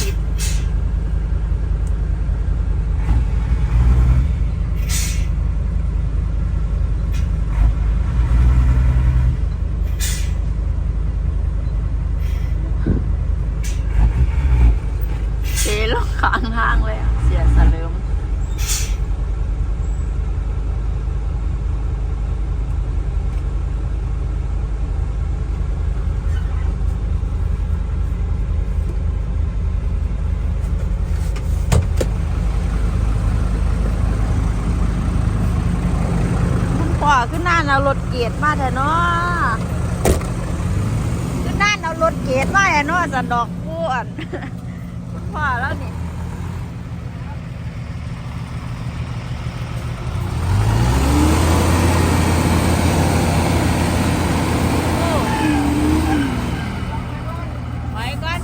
อื่นคือว่าติด เทลงข้างห้างเลยอะเสียสะเลิมคุณพ่อขึ้นหน้า เอารถเกียรมาเถอะเนาะคือนั่นเอารถเกียรมาเถอะเนาะสันดอกบ้วนคุณพ่อแล้วนี่โอ้ไปก่อน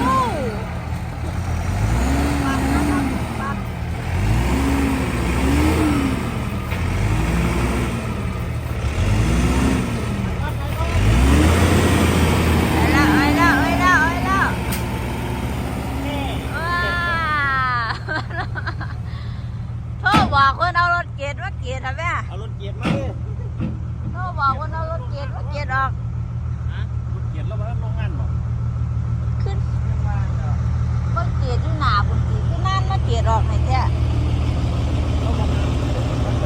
โอ้ปัดนะครับปัด เอ้ยแล้วเอ้ยแล้วเอ้ยแล้วเอ้ยแล้วว้าโทรบอกคนเอารถ เกียรว่าเกียรทำไมเอารถเกียร์มาเลยโทรบอกคนเอารถเกียรว่าเกียรออกฮะรถเกียร์แล้วมาโรงงานบ่ขึ้นว่าเกียรอยู่หนาบุญกีขึ้นนั่นมาเกียรออกไหนแท้แล้วผมมันไป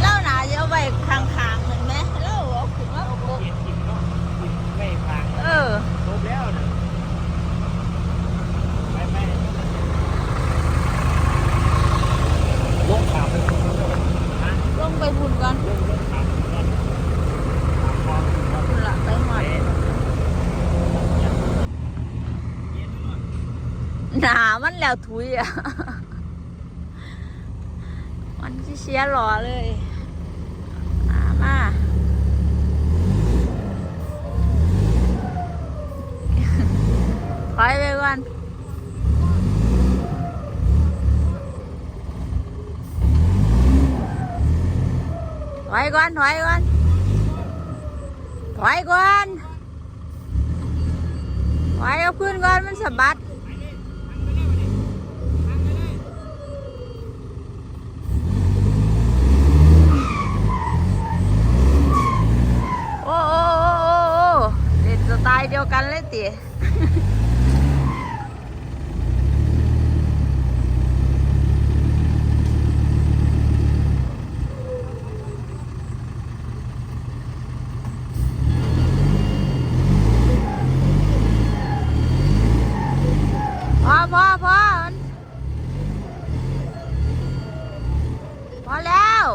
เล่าหนาจะเอาไว้ข้างๆหนึ่งไหมเล่าเอาขึ้นมา เอา ปุ๊บ เกียร์กินเนาะกินไม่พัง เออ ลบแล้วนะไปไปลงขาไปคนเดียวฮะ ลงไปบุญก่อน ลงลงขาไปก่อนขามคลองก่อน บุญละไปหมดหนามัน แล้วทุยอะมันที่เชียร์รอเลยมามาถอยไปก่อนถอยก่อนถอยก่อนถอยก่อนถอยเอาขึ้นก่อนมันสะบัด โอ้โอ้โอ้โอ้โอ้เล่นสไตล์เดียว กันเลยติพอพอพอมันพอแล้ว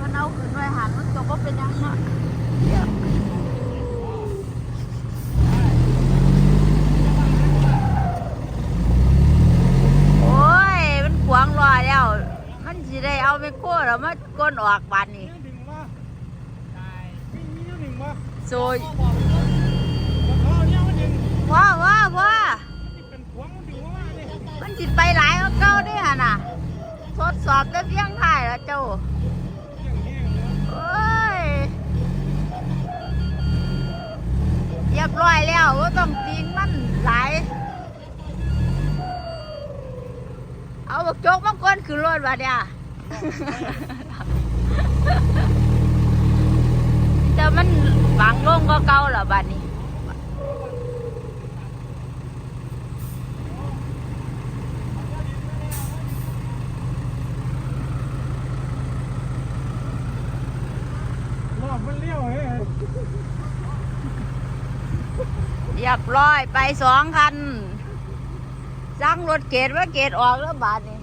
มันเอาขึ้นไว้หันมันก็บ่เป็นหยังเนาะเดี๋ยวโอ้ย มันขวางรอแล้ว มันสิได้ เอาไปโค้แล้วมาก้นออกบานนี้นี่ดึงมาตายมีมีอยู่หนึ่งมาโซยเขาบอกเลยว่าเขาเนี่ยมันดึงว้าว้าว้าเป็นพวงมันถึงว่าเนี่ยมันจิตไปหลายก็เก้าเด้วยฮะน่ะ ทดสอบได้เพียงถ่ายแล้วเจ้าอย่างแห้งเลยโอ้ยเรียบร้อยแล้วว่าต้องติงมันหลายเอาบักโจกมังกรขึ้นรถวะเนี่ย แต่มันฝังลงก็เก่าแล้วบัดนี้รอบมันเลี้ยวเฮ้ยเรียบร้อยไปสองคัน สั่งรถเกตว่าเกตออกแล้วบาทนี่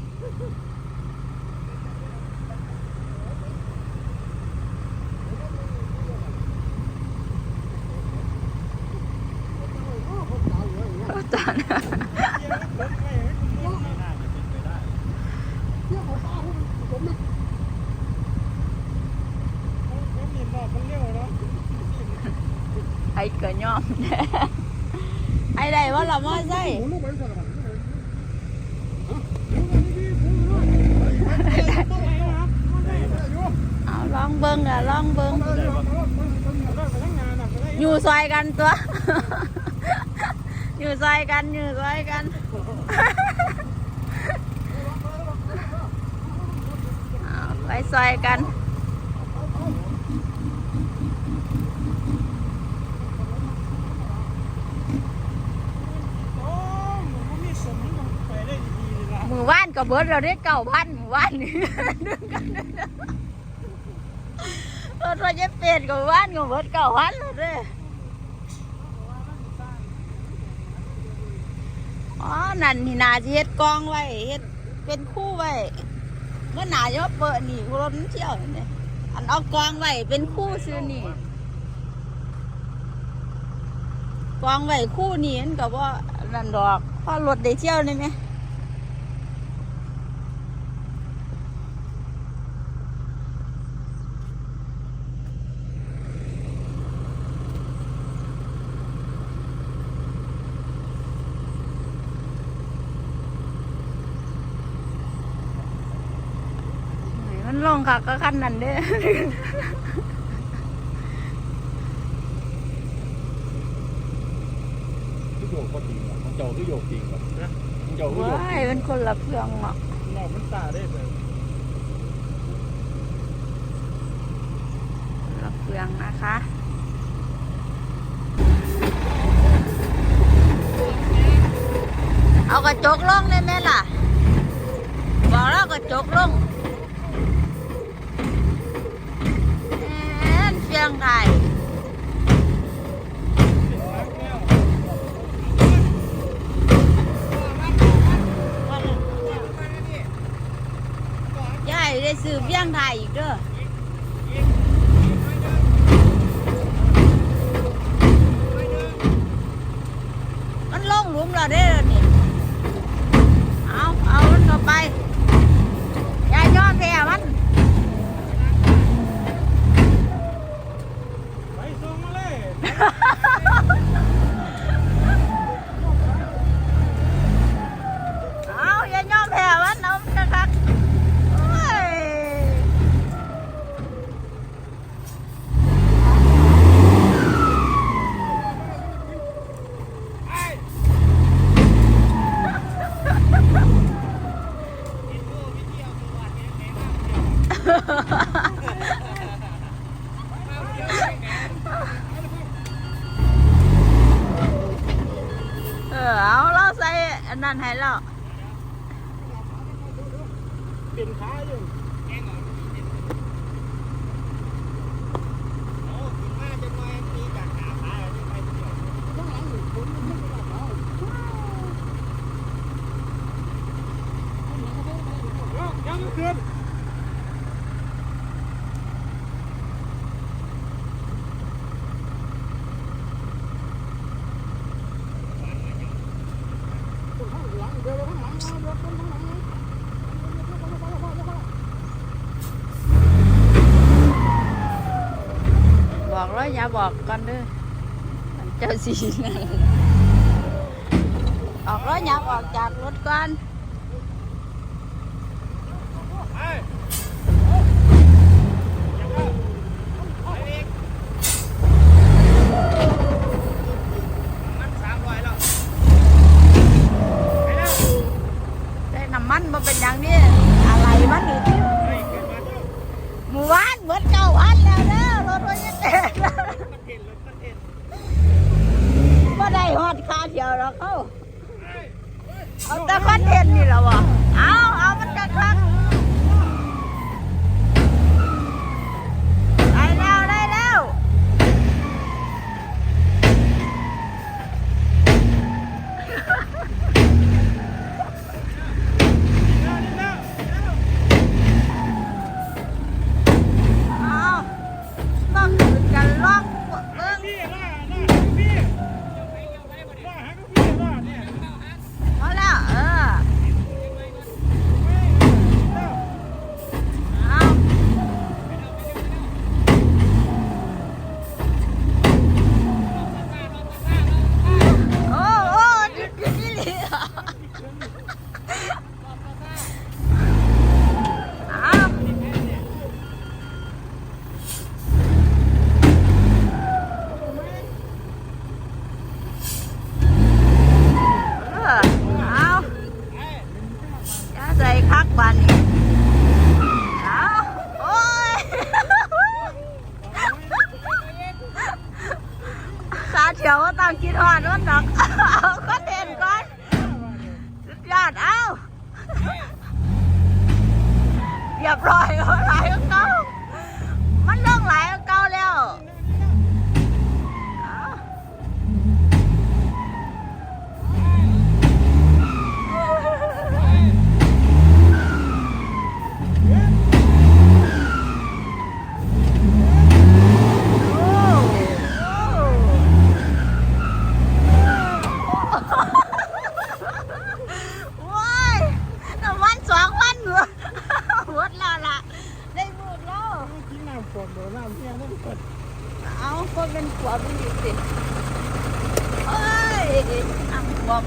ตอนไอ้เกิดย่อมไอ้ได้ว่าเรามาใส่เอาลองเบิ้งอะลองเบิ้งอยู่ซอยกันตัว อยู่ซอยกันอยู่ซอยกันไปซอยกันมือว่านกับเบิร์ดเราได้เก่าพันมือว่านนี่ดึงกันเออเราจะเปลี่ยนกับว่านกับเบิร์ดเก่าพันเลยเด้ อ๋อ นั่นนี่นาจะเฮ็ดกองไว้เฮ็ดเป็นคู่ไว้เมื่อหนาจะเปิดนี่รถมันเที่ยวเนี่ยอันเอากองไว้เป็นคู่ซื้อนี่กองไว้คู่นี่มันกับว่านั่นดอกเพราะรถได้เที่ยวนี่ไหม ค่ะก็ขั้นนั้นเด้อคือโยกก็จริงมันเจ้าคือโยกจริงแบบนะมันเจ้าคือโยกว้ายมันคนละเครื่องเนาะนอกมันตาได้เลยคนละเครื่องนะคะเอากระจกลงได้ไหมล่ะ บอกแล้วกระจกลงแอนเชียงไทยยายได้สืบเรื่องไทยอีกเด้อ มันลงหลุมเราได้แล้วนี่ เอา เอามันเข้าไป อย่ายอมแพ้มัน ไปส่งมาเลย เอาอย่ายอมแพ้มันเอามันคักๆโอ้ย เออเอาเราใส่อันนั้นให้เราเป็นขาอยู่ยังเกินบอก ย่าบอกก่อนด้วยเจ้าสีนออกรถย่าบอกจากรถก่อน อดคาเดียวแล้วเขาเฮ้ยเอาแต่คอนเทนต์นี่แหละวะเอาเอามันกักคักได้แล้วได้แล้ว แล้วนี่แล้วแล้ว เอาต้องขึ้นกันล็อกเบิ้ง พี่ล่าล่าหาพี่ล่าหาพี่ล่าเนี่ย พอแล้วเออ เอา โอ้โอ้ดึกดึกนี่เลยเอาเออเอาอย่าใส่คักบานนี่เอาโอ้ย ขาเถียวว่าต้องคิดหอดว่าดอก เอาก็เห็นก่อนสุดยอดเอาเรียบร้อยเอาหลายก็เก่ามันลงหลายก็เก่าแล้วเอาโอ้โอ้ว้ายน้ำมันสองพันหัวหมดแล้วล่ะ ได้หมดแล้ว กินน้ำฝนโดนน้ำเที่ยนั่นก่อนเอาก็เป็นขวบอีกสิเอ้ยอังขวบ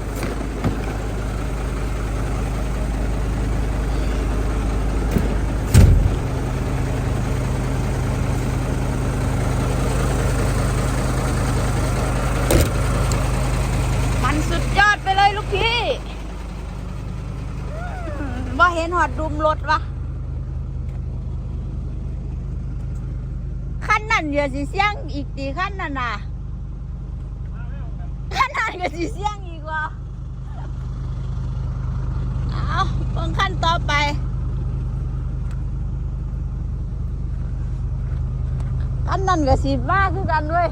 มันสุดยอดไปเลยลูกพี่อืมบ่เห็นหอดดุมรถวะ ขั้ นนั้นเดี๋ยวสิเสียงอีกตีขั้นนั่นน่ะขั้นนั้นก็สิเสียงอีกว่าเอาเพิ่งขั้นต่อไปขั้นนั้นก็สิมากคือกันเว้ย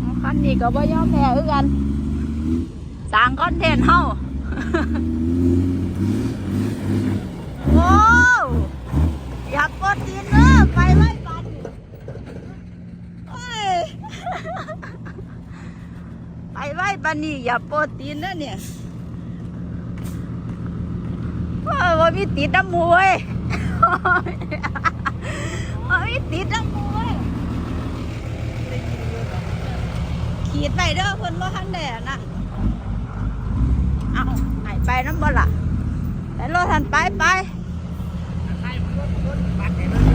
เอาขั้ นนี้ก็บ่ยอมแพ้คือกันสร้างคอนเทนต์เฮาโอ้อยากกดตีนเนอะไปไว้ปันเอ้ยไปไว้ปันนี่อย่าโปรตีนนะเนี่ยว่าว่ามีติดน้ำมวยว่ามีติดน้ำมวย ขีดไปเด้อเพิ่นบ่ทันแดดนะเอาหายไปน้ำบ่ล่ะแต่รถทันไปไปใครมันรถรถบัตรเห็นไหม